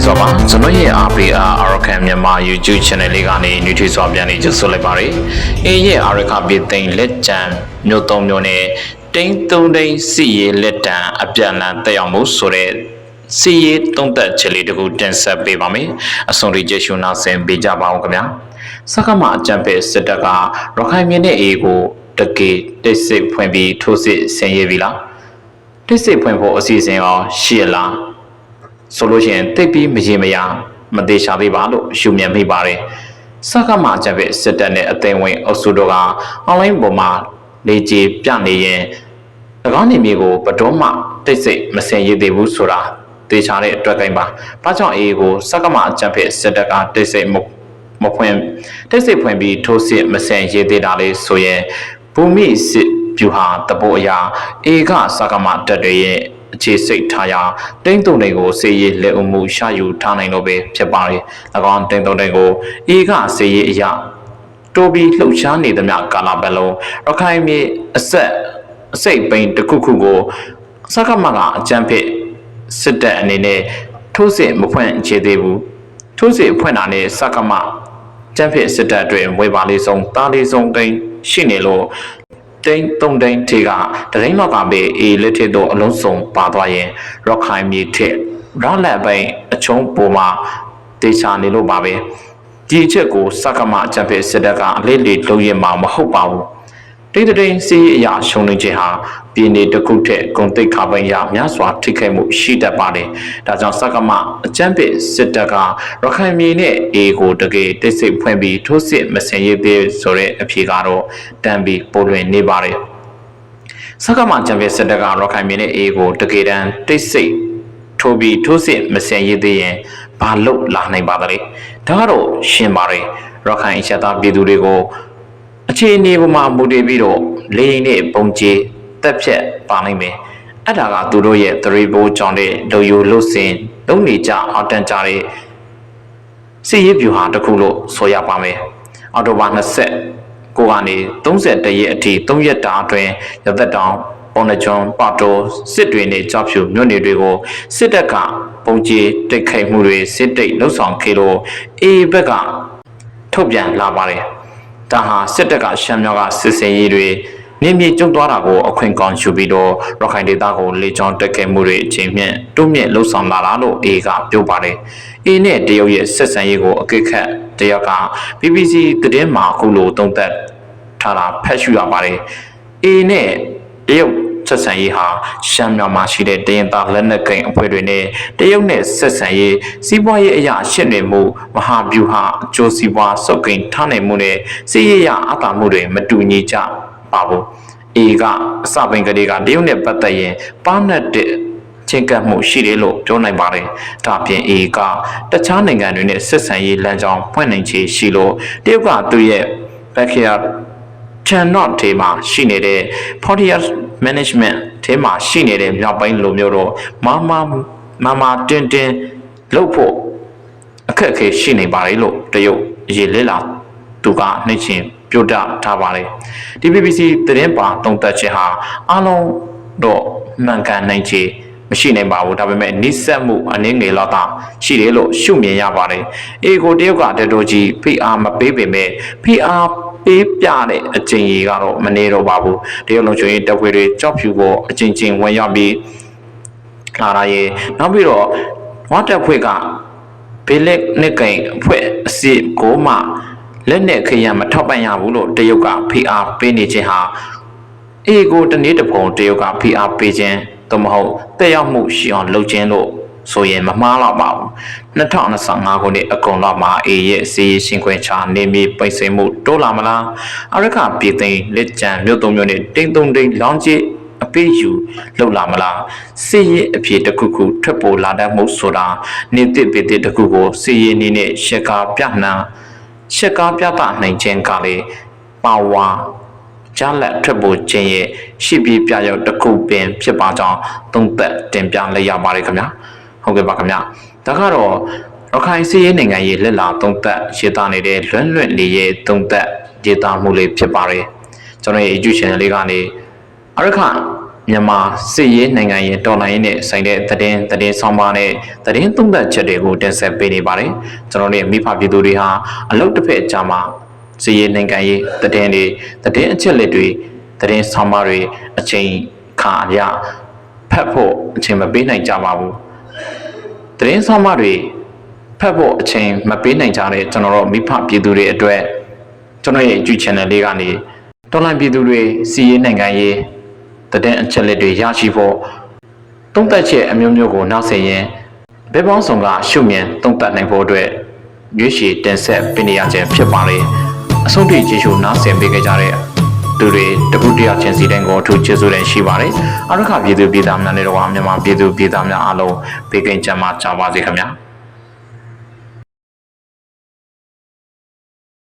အားလုံးတို့တာလေးစွာပါကျွန်တော်ရဲ့ RPR Arakan မြန်မာ YouTube channel လေးကနေ new ထွေးစွာပြန်နေကြဆိုလိုက်ပါရယ်အေးရဲ့ Arakan ပြည်သိမ်းလက်ကျန်မြို့သုံးမြို့နဲ့တိန်းသုံးတိန်းစီရလက်တံအပြန်လန်တက်ရောက်မှုဆိုတဲ့စီရသုံးသက်ချက်လေးတကူတင်ဆက်ပေးပါမယ်အစွန်ရီကျေရှုနာဆင်ပေးကြပါဦးခင်ဗျာစက္ကမအကြံပေးစစ်တပ်ကရခိုင်ပြည်နယ်အေးကိုတကေတိတ်ဆိတ်ဖွင့်ပြီးထိုးစစ်ဆင်ရပြီလားတိတ်ဆိတ်ဖွင့်ဖို့အစီအစဉ်ရောရှိရလား ဆိုလို့ရှိရင်တိတ်ပြီးမရေမရမသေးရှာသေးပါလို့ရှုမြင်မိပါတယ်စက္ကမချက်ပဲစစ်တပ်နဲ့အသိဝင်အုပ်စုတို့ကအွန်လိုင်းပေါ်မှာနေကြီးပြနေရင်၎င်းနေမျိုးကိုဘတော်မှတိတ်ဆိတ်မစင်ရသေးဘူးဆိုတာတေချာတဲ့အတွက်ကိန်းပါ။ဘာကြောင့်အေးကိုစက္ကမအချက်ပဲစစ်တပ်ကတိတ်ဆိတ်မမဖွင့်တိတ်ဆိတ်ဖွင့်ပြီးထိုးစစ်မစင်ရသေးတာလေးဆိုရင်ဘူမိစစ်ပြူဟာတပိုးအရာအေကစက္ကမတက်တွေရဲ့ အခြေစိတ်ထားရာတိမ့်တုံတွေကိုစေရေးလက်အမှုရှာယူထားနိုင်လို့ပဲဖြစ်ပါတယ်။၎င်းတိမ့်တုံတွေကိုအေကစေရေးအရာတိုးပြီးလှုပ်ရှားနေသမျှကာလပတ်လုံးရခိုင်မြေအဆက်အစိတ်ပိန်တစ်ခုခုကိုစက္ကမကအကြံဖြစ်စစ်တပ်အနေနဲ့ထိုးစစ်မဖွင့်ချေသေးဘူး။ထိုးစစ်ဖွင့်တာနဲ့စက္ကမကျန်းဖြစ်စစ်တပ်အတွင်းဝေပါလေးဆုံးတားလေးဆုံးတိန်ရှိနေလို့ တိန်သုံးတိန်ထေကတရင်လောက်ကပဲအေးလက်ထက်တော့အလုံးစုံပါသွားရင်ရော့ခိုင်မြေထက်ရလက်ပိုင်းအချုံးပေါ်မှာတေချာနေလို့ပါပဲဒီအချက်ကိုစက္ကမကျန်းဖြစ်စစ်တပ်ကအလေးလေးလုံးရင်မှာမဟုတ်ပါဘူး တိတ်တိန်စီးအရာရှုံနေခြင်းဟာပြည်နေတစ်ခုထက်ဂုံတိတ်ခါပိုင်းရများစွာထိခိုက်မှုရှိတတ်ပါတယ်။ဒါကြောင့်စက္ကမအကျန်းပစ်စစ်တပ်ကရခိုင်ပြည်နဲ့အေကိုတကယ်တိတ်ဆိတ်ဖွင့်ပြီးထိုးစစ်မဆင်ရသေးဆိုတဲ့အဖြေကတော့တန်ပြီးပိုလွင်နေပါတယ်။စက္ကမကျန်းပစ်စစ်တပ်ကရခိုင်ပြည်နဲ့အေကိုတကယ်တမ်းတိတ်ဆိတ်ထိုးပြီးထိုးစစ်မဆင်ရသေးရင်ဘာလို့လာနိုင်ပါသလဲ။ဒါကတော့ရှင်းပါတယ်။ရခိုင်အချက်သားပြည်သူတွေကို အခြေအနေပေါ်မှာမူတည်ပြီးတော့လေရင်နဲ့ပုံကျဲတက်ဖြတ်ပါနိုင်မယ်အဲ့ဒါကသူတို့ရဲ့သရီဘိုးကြောင့်တဲ့လူယူလွတ်စင်လုံနေကြအောက်တန်းကြတဲ့စီရပြူဟာတစ်ခုလို့ဆိုရပါမယ်အော်တိုဘာ20ကိုကနေ31ရက်အထိ3ရက်တာအတွင်းရသက်တောင်ပုံနှကျွန်းပတ်တိုစစ်တွေနဲ့ကြောက်ဖြူမြို့နယ်တွေကိုစစ်တပ်ကပုံကြီးတိတ်ခိုက်မှုတွေစစ်တိတ်လှုပ်ဆောင်ခဲ့လို့အေဘက်ကထုတ်ပြန်လာပါတယ် ဒါဟာစစ်တပ်ကရှမ်းမြောက်ကစစ်စင်ရေးတွေနေမြေကျုံသွားတာကိုအခွင့်ကောင်းယူပြီးတော့ရခိုင်ဒေသကိုလေကြောင်းတက်ခဲ့မှုတွေအချိန်မြင့်တိုးမြင့်လှုပ်ဆောင်လာတာလို့အေကပြောပါတယ်။အေနဲ့တရုတ်ရဲ့ဆက်ဆံရေးကိုအကိတ်ခတ်တရုတ်က BBC သတင်းမှာအခုလိုသုံးသပ်ထားတာဖတ်ရှုရပါတယ်။အေနဲ့တရုတ် ဆက်ဆံရေးဟာရှမ်းမြောက်မှာရှိတဲ့တရင်သားလက်နက်ကိန်းအဖွဲ့တွေနဲ့တရုတ်နဲ့ဆက်ဆံရေးစီးပွားရေးအရာရှင်းနေမှုမဟာဗျူဟာအကျိုးစီးပွားစုပ်ကိန်းထားနိုင်မှုနဲ့စီးရေးရအတာမှုတွေမတူညီကြပါဘူးအေကအစပင်ကလေးကတရုတ်နဲ့ပတ်သက်ရင်ပါနတ်တဲ့ချင်းကပ်မှုရှိတယ်လို့ပြောနိုင်ပါတယ်။ဒါပြင်အေကတခြားနိုင်ငံတွေနဲ့ဆက်ဆံရေးလမ်းကြောင်းဖွင့်နိုင်ခြေရှိလို့တရုတ်ကသူ့ရဲ့ backyard cannot ထဲမှာရှိနေတဲ့ Portier management ထဲမှာရှိနေတဲ့မြောက်ပိုင်းလိုမျိုးတော့မမမမတင်းတင်းလုပ်ဖို့အခက်အခဲရှိနေပါလေလို့တရုတ်ရေလဲလာသူကနှိမ့်ချင်ပြောတထားပါတယ်ဒီ BBC သတင်းပါသုံးသပ်ချက်ဟာအားလုံးတော့မှန်ကန်နိုင်ခြေမရှိနိုင်ပါဘူးဒါပေမဲ့နိစက်မှုအနည်းငယ်တော့သာရှိတယ်လို့ရှုမြင်ရပါတယ်အေကိုတရုတ်ကတတော်ကြီး PR မပေးပေမဲ့ PR ပေးပြတဲ့အချိန်ကြီးကတော့မနေတော့ပါဘူးတရုတ်လုံချုံရေးတပ်ဖွဲ့တွေကြောက်ဖြူကိုအချင်းချင်းဝင်ရောက်ပြီးလာရရဲ့နောက်ပြီးတော့ဝတ်တပ်ဖွဲ့ကဘေးလက်နှစ်ကိန်အဖွဲ့အစီကိုမှလက်နဲ့ခရံမထောက်ပံ့ရဘူးလို့တရုတ်က PR ပေးနေခြင်းဟာအေကိုတနေ့တပုံတရုတ်က PR ပေးခြင်းသို့မဟုတ်တက်ရောက်မှုရှိအောင်လုပ်ခြင်းလို့ ဆိုရင်မမှားတော့ပါဘူး2025ခုနှစ်အကုန်လောက်မှာအေရဲ့စီးရှင်ခွင်ချနေမီပိတ်စိမ်မှုတိုးလာမလားအရကပြည်သိမ်းလက်ကျန်မြို့သုံးမြို့နဲ့တိမ်သုံးတိမ်လောင်းကြီးအပေးယူလောက်လာမလားစီရင်အဖြစ်တစ်ခုခုထွက်ပေါ်လာတတ်မှုဆိုတာနေတစ်ပေတစ်တစ်ခုကိုစီရင်နေနဲ့ရှက်ကားပြနှံရှက်ကားပြသနိုင်ခြင်းကလေပါဝါကြားလက်ထွက်ပေါ်ခြင်းရဲ့ရှိပြီးပြရောက်တစ်ခုပင်ဖြစ်ပါကြောင်းသုံးသက်တင်ပြလိုက်ရပါတယ်ခင်ဗျာ ဟုတ်ကဲ့ပါခင်ဗျာဒါကတော့ရခိုင်စီးရဲနိုင်ငံရေးလက်လာသုံးသက်ရေးသားနေတဲ့လွန့်လွန့်လေးရဲ့သုံးသက်ရေးသားမှုလေးဖြစ်ပါတယ်ကျွန်တော်ရဲ့ YouTube channel လေးကနေအရခမြန်မာစစ်ရေးနိုင်ငံရေးတော်လှန်ရေးနဲ့ဆိုင်တဲ့သတင်းသတင်းဆောင်ပါနဲ့သတင်းသုံးသပ်ချက်တွေကိုတင်ဆက်ပေးနေပါတယ်ကျွန်တော်တို့မိဖပြည်သူတွေဟာအလုတ်တစ်ဖက်အကြမှာစစ်ရေးနိုင်ငံရေးသတင်းတွေသတင်းအချက်လက်တွေသတင်းဆောင်ပါတွေအချိန်ခါအရဖတ်ဖို့အချိန်မပေးနိုင်ကြပါဘူး သတင်းဆောင်ပါတွေဖတ်ဖို့အချိန်မပေးနိုင်ကြတဲ့ကျွန်တော်တို့မိဖပြည်သူတွေအတွက်ကျွန်တော်ရဲ့ YouTube channel လေးကနေတော်လှန်ပြည်သူတွေစီးရေးနိုင်ငံရေးတည်တဲ့အချက်လက်တွေရရှိဖို့သုံးသက်ချက်အမျိုးမျိုးကိုနောက်ဆက်ရင်ဘယ်ပေါင်းဆောင်ကရှုမြင်သုံးသက်နိုင်ဖို့အတွက်ရွေးချယ်တင်ဆက်ပေးနေရခြင်းဖြစ်ပါလေအဆုံးထိကျေးဇူးနားဆင်ပေးကြတဲ့ သူတွေတခုတယောက်ချင်းစီတိုင်းကိုအထူးကျေးဇူးတင်ရှိပါတယ်အရခပြည်သူပြည်သားများနဲ့တော့မြန်မာပြည်သူပြည်သားများအားလုံးဘေးကင်းကြမှာကြပါစေခင်ဗျာ